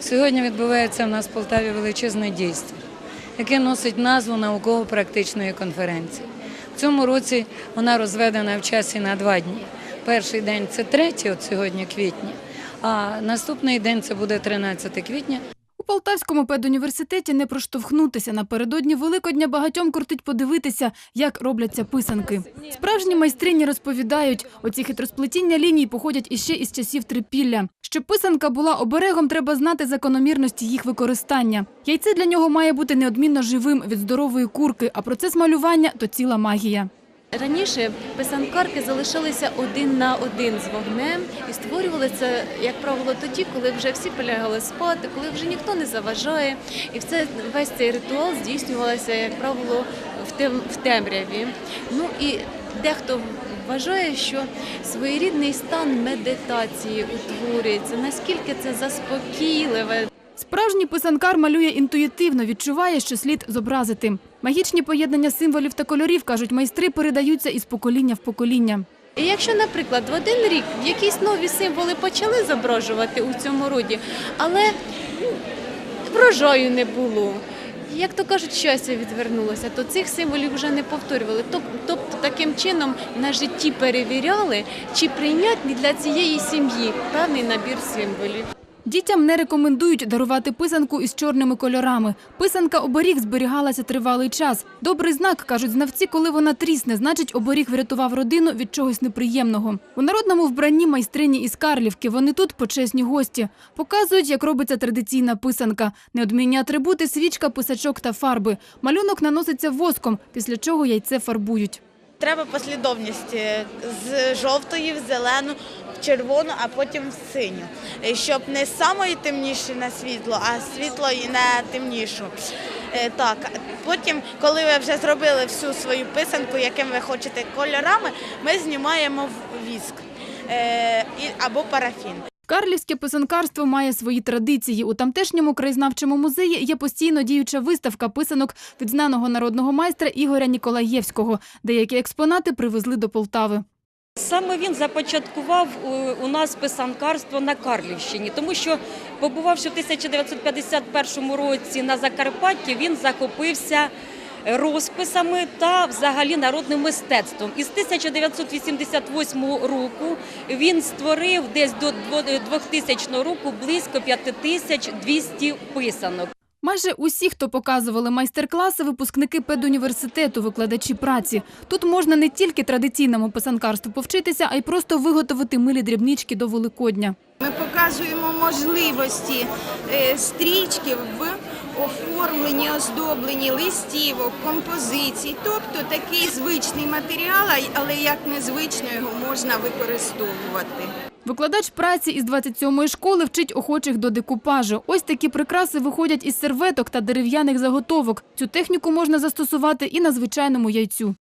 Сьогодні відбувається в нас в Полтаві величезне дійство, яке носить назву науково-практичної конференції. В цьому році вона розведена в часі на два дні. Перший день це 3, от сьогодні квітня, а наступний день це буде 13 квітня. Полтавському педуніверситеті не проштовхнутися. Напередодні Великодня багатьом кортить подивитися, як робляться писанки. Справжні майстрині розповідають, оці хитросплетіння ліній походять іще із часів трипілля. Щоб писанка була оберегом, треба знати закономірності їх використання. Яйце для нього має бути неодмінно живим від здорової курки, а процес малювання – то ціла магія. Раніше писанкарки залишалися один на один з вогнем і створювали це, як правило, тоді, коли вже всі полягали спати, коли вже ніхто не заважає. І все, весь цей ритуал здійснювався, як правило, в, тем, в темряві. Ну і дехто вважає, що своєрідний стан медитації утворюється, наскільки це заспокійливе, Справжній писанкар малює інтуїтивно, відчуває, що слід зобразити. Магічні поєднання символів та кольорів, кажуть майстри, передаються із покоління в покоління. Якщо, наприклад, в один рік якісь нові символи почали зображувати у цьому роді, але ну, врожаю не було. Як то кажуть, щастя відвернулося, то цих символів вже не повторювали. Тоб- Тобто таким чином на житті перевіряли, чи прийнятний для цієї сім'ї певний набір символів. Дітям не рекомендують дарувати писанку із чорними кольорами. Писанка оберіг зберігалася тривалий час. Добрий знак, кажуть знавці, коли вона трісне, значить оберіг врятував родину від чогось неприємного. У народному вбранні майстрині із Карлівки. Вони тут почесні гості. Показують, як робиться традиційна писанка. Неодмінні атрибути – свічка, писачок та фарби. Малюнок наноситься воском, після чого яйце фарбують. Треба послідовність е, з жовтої в зелену, червону, а потім в синю. Е, Щоб не самої темніші на світло, а з світлої на темнішу. Е, Так, потім, коли ви вже зробили всю свою писанку, яким ви хочете кольорами, ми знімаємо віск е, або парафін. Карлівське писанкарство має свої традиції. У тамтешньому краєзнавчому музеї є постійно діюча виставка писанок від знаного народного майстра Ігоря Ніколаєвського. Деякі експонати привезли до Полтави. Саме він започаткував у- у нас писанкарство на Карлівщині, тому що, побувавши в 1951 році на Закарпатті, він захопився розписами та взагалі народним мистецтвом. Із 1988 року він створив десь до 2000 року близько 5200 писанок. Майже усі, хто показували майстер-класи, випускники педуніверситету, викладачі праці. Тут можна не тільки традиційному писанкарству повчитися, а й просто виготовити милі дрібнички до Великодня. Ми показуємо можливості е, стрічки в оформленні, оздоблені листівок, композицій. Тобто такий звичний матеріал, але як незвично його можна використовувати. Викладач праці із 27-ї школи вчить охочих до декупажу. Ось такі прикраси виходять із серветок та дерев'яних заготовок. Цю техніку можна застосувати і на звичайному яйцю.